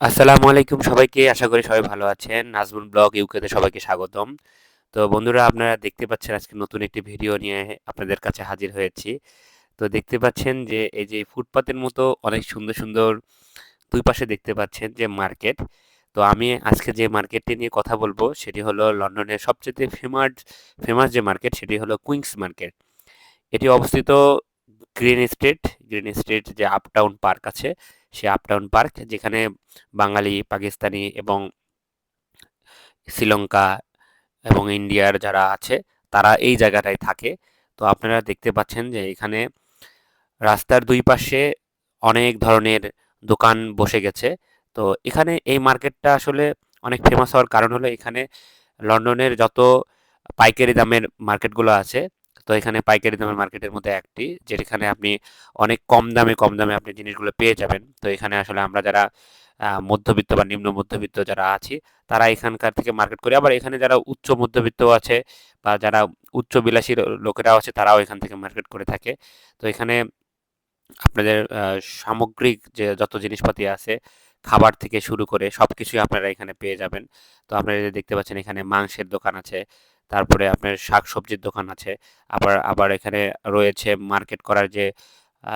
আসসালামু আলাইকুম সবাইকে। আশা করি সবাই ভালো আছেন। নাজমুল ব্লগ ইউকেতে সবাইকে স্বাগতম। তো বন্ধুরা আপনারা দেখতে পাচ্ছেন আজকে নতুন একটি ভিডিও নিয়ে আপনাদের কাছে হাজির হয়েছি। তো দেখতে পাচ্ছেন যে এই যে ফুটপাতের মতো অনেক সুন্দর, সুন্দর দুই পাশে দেখতে পাচ্ছেন যে মার্কেট। তো আমি আজকে যে মার্কেটটি নিয়ে কথা বলব সেটি হলো লন্ডনের সবচেয়ে ফেমাস ফেমাস যে মার্কেট সেটি হলো কুইন্স মার্কেট। এটি অবস্থিত গ্রিন স্ট্রিট, গ্রিন স্ট্রিট যে আপটাউন পার্ক আছে, সে আপটাউন পার্ক যেখানে বাঙালি, পাকিস্তানি এবং শ্রীলঙ্কা এবং ইন্ডিয়ার যারা আছে তারা এই জায়গাটায় থাকে। তো আপনারা দেখতে পাচ্ছেন যে এখানে রাস্তার দুই পাশে অনেক ধরনের দোকান বসে গেছে। তো এখানে এই মার্কেটটা আসলে অনেক ফেমাস হওয়ার কারণ হলো এখানে লন্ডনের যত পাইকারি দামের মার্কেটগুলো আছে, তো এখানে পাইকারি দামের মার্কেটের মধ্যে একটি যেখানে আপনি অনেক কম দামে, কম দামে আপনি জিনিসগুলো পেয়ে যাবেন। তো এখানে আসলে আমরা যারা মধ্যবিত্ত বা নিম্ন মধ্যবিত্ত যারা আছি, তারা এখানকার থেকে মার্কেট করি। আবার এখানে যারা উচ্চ মধ্যবিত্ত আছে বা যারা উচ্চ বিলাসী লোকেরাও আছে তারাও এখান থেকে মার্কেট করে থাকে। তো এখানে আপনাদের সামগ্রিক যে যত জিনিসপাতি আছে, খাবার থেকে শুরু করে সব কিছুই আপনারা এখানে পেয়ে যাবেন। তো আপনারা দেখতে পাচ্ছেন এখানে মাংসের দোকান আছে, তারপরে আপনার শাক সবজির দোকান আছে। আবার আবার এখানে রয়েছে মার্কেট করার যে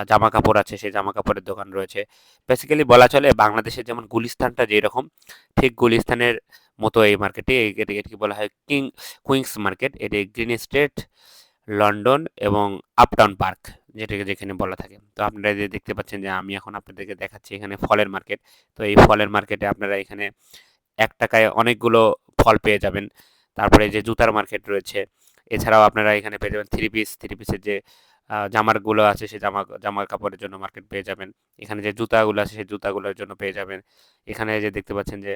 জামা কাপড় আছে, সেই জামা কাপড়ের দোকান রয়েছে। বেসিক্যালি বলা চলে বাংলাদেশের যেমন গুলিস্তানটা যেরকম, ঠিক গুলিস্তানের মতো এই এটি এটিকে বলা হয় কিং কুইংস মার্কেট। এটি গ্রিন স্ট্রিট, লন্ডন এবং আপটাউন পার্ক যেটাকে যেখানে বলা থাকে। তো আপনারা যে দেখতে পাচ্ছেন যে আমি এখন আপনাদেরকে দেখাচ্ছি এখানে ফলের মার্কেট। তো এই ফলের মার্কেটে আপনারা এখানে এক টাকায় অনেকগুলো ফল পেয়ে যাবেন। তারপরে যে জুতার মার্কেট রয়েছে। এছাড়াও আপনারা এখানে পেয়ে যাবেন থ্রি পিস, থ্রি পিসের যে জামারগুলো আছে সেই জামা জামার কাপড়ের জন্য মার্কেট পেয়ে যাবেন। এখানে যে জুতাগুলো আছে সেই জুতাগুলোর জন্য পেয়ে যাবেন। এখানে যে দেখতে পাচ্ছেন যে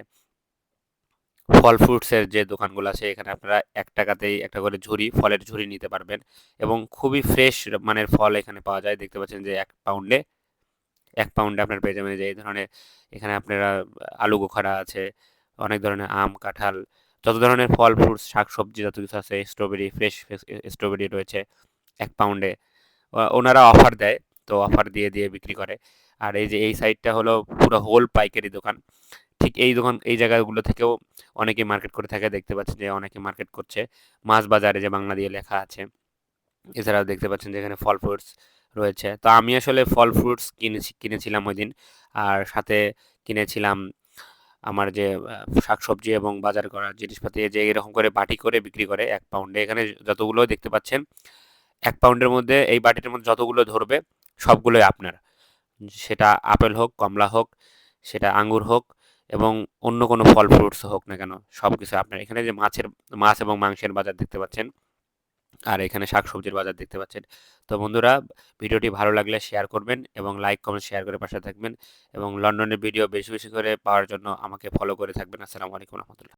ফল ফ্রুটসের যে দোকানগুলো আছে এখানে আপনারা এক টাকাতেই একটা করে ঝুড়ি, ফলের ঝুড়ি নিতে পারবেন এবং খুবই ফ্রেশ মানের ফল এখানে পাওয়া যায়। দেখতে পাচ্ছেন যে এক পাউন্ডে এক পাউন্ডে আপনার পেয়ে যাবেন যে এই ধরনের এখানে আপনারা আলু গোখারা আছে, অনেক ধরনের আম, কাঁঠাল যত ধরনের ফল, ফ্রুটস, শাকসবজি যত কিছু আছে স্ট্রবেরি, ফ্রেশ স্ট্রবেরি রয়েছে এক পাউন্ডে। ওনারা অফার দেয়। তো অফার দিয়ে, দিয়ে বিক্রি করে। আর এই যে এই সাইডটা হলো পুরো হোল পাইকারি দোকান। ঠিক এই দোকান এই জায়গাগুলো থেকেও অনেকে মার্কেট করে থাকে। দেখতে পাচ্ছেন যে অনেকে মার্কেট করছে। মাছ বাজারে যে বাংলা দিয়ে লেখা আছে। এছাড়াও দেখতে পাচ্ছেন যে এখানে ফল ফ্রুটস রয়েছে। তো আমি আসলে ফল ফ্রুটস কিনেছি কিনেছিলাম ঐদিন। আর সাথে কিনেছিলাম আমার যে শাকসবজি এবং বাজার করার জিনিসপাতি যে এরকম করে বাটি করে বিক্রি করে এক পাউন্ডে। এখানে যতগুলো দেখতে পাচ্ছেন এক পাউন্ডের মধ্যে এই বাটিটার মধ্যে যতগুলো ধরবে সবগুলোই আপনার। সেটা আপেল হোক, কমলা হোক, সেটা আঙ্গুর হোক এবং অন্য কোনো ফল ফ্রুটস হোক না কেন, সবকিছু আপনার। এখানে যে মাছের মাছ এবং মাংসের বাজার দেখতে পাচ্ছেন। আর এখানে শাকসবজির বাজার দেখতে পাচ্ছেন। তো বন্ধুরা ভিডিওটি ভালো লাগলে শেয়ার করবেন এবং লাইক, কমেন্ট, শেয়ার করে পাশে থাকবেন এবং লন্ডনের ভিডিও বেশি, বেশি করে পাওয়ার জন্য আমাকে ফলো করে থাকবেন। আসসালামু আলাইকুম রহমতুল্লাহ।